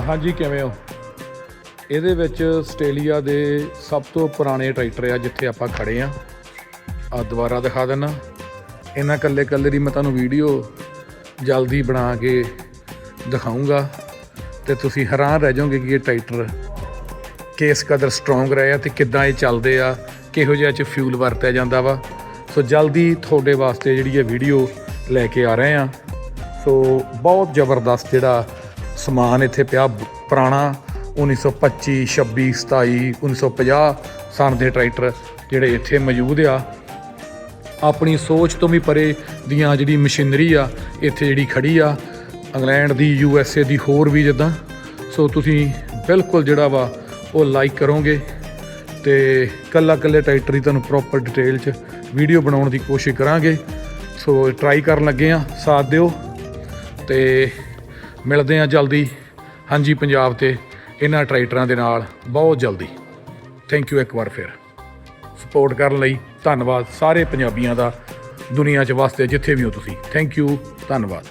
ਹਾਂਜੀ, ਕਿਵੇਂ ਹੋ? ਇਹਦੇ ਵਿੱਚ ਆਸਟ੍ਰੇਲੀਆ ਦੇ ਸਭ ਤੋਂ ਪੁਰਾਣੇ ਟਰੈਕਟਰ ਆ, ਜਿੱਥੇ ਆਪਾਂ ਖੜੇ ਆ। ਆ, ਦੁਬਾਰਾ ਦਿਖਾ ਦਿੰਨਾ। ਇਹਨਾਂ ਕੱਲੇ ਕੱਲੇ ਦੀ ਮੈਂ ਤੁਹਾਨੂੰ ਵੀਡੀਓ ਜਲਦੀ ਬਣਾ ਕੇ ਦਿਖਾਉਂਗਾ ਤੇ ਤੁਸੀਂ ਹੈਰਾਨ ਰਹਿ ਜਾਓਗੇ ਕਿ ਇਹ ਟਰੈਕਟਰ ਕਿਸ ਕਦਰ ਸਟਰੋਂਗ ਰਹੇ ਆ ਤੇ ਕਿੱਦਾਂ ਇਹ ਚੱਲਦੇ ਆ, ਕਿਹੋ ਜਿਹਾ ਚ ਫਿਊਲ ਵਰਤਿਆ ਜਾਂਦਾ ਵਾ। ਸੋ ਜਲਦੀ ਤੁਹਾਡੇ ਵਾਸਤੇ ਜਿਹੜੀ ਇਹ ਵੀਡੀਓ ਲੈ ਕੇ ਆ ਰਹੇ ਆ। ਸੋ ਬਹੁਤ ਜ਼ਬਰਦਸਤ ਜਿਹੜਾ ਸਮਾਨ ਇੱਥੇ ਪਿਆ। ਬ- ਪੁਰਾਣਾ 1925 26 27 1950 ਸਨ ਦੇ ਟਰੈਕਟਰ ਜਿਹੜੇ ਇੱਥੇ ਮੌਜੂਦ ਆ। ਆਪਣੀ ਸੋਚ ਤੋਂ ਵੀ ਪਰੇ ਦੀਆਂ ਜਿਹੜੀ ਮਸ਼ੀਨਰੀ ਆ, ਇੱਥੇ ਜਿਹੜੀ ਖੜੀ ਆ, ਇੰਗਲੈਂਡ ਦੀ, ਯੂ ਐਸ ਏ ਦੀ ਹੋਰ ਵੀ ਜਿੱਦਾਂ। ਸੋ ਤੁਸੀਂ ਬਿਲਕੁਲ ਜਿਹੜਾ ਵਾ, ਉਹ ਲਾਈਕ ਕਰੋਗੇ ਤੇ ਕੱਲਾ ਕੱਲੇ ਟਰੈਕਟਰ ਦੀ ਤੁਹਾਨੂੰ ਪ੍ਰੋਪਰ ਡਿਟੇਲ 'ਚ ਵੀਡੀਓ ਬਣਾਉਣ ਦੀ ਕੋਸ਼ਿਸ਼ ਕਰਾਂਗੇ। ਸੋ ਟਰਾਈ ਕਰਨ ਲੱਗੇ ਆ, ਸਾਥ ਦਿਓ ਤੇ ਮਿਲਦੇ ਆ ਜਲਦੀ। ਹਾਂਜੀ, ਪੰਜਾਬ ਤੇ ਇਹਨਾਂ ਟਰੈਕਟਰਾਂ ਦੇ ਨਾਲ ਬਹੁਤ ਜਲਦੀ। ਥੈਂਕ ਯੂ ਇੱਕ ਵਾਰ ਫਿਰ। ਸਪੋਰਟ ਕਰਨ ਲਈ ਧੰਨਵਾਦ ਸਾਰੇ ਪੰਜਾਬੀਆਂ ਦਾ ਦੁਨੀਆ 'ਚ ਵਾਸਤੇ ਜਿੱਥੇ ਵੀ ਹੋ ਤੁਸੀਂ। ਥੈਂਕ ਯੂ ਧੰਨਵਾਦ।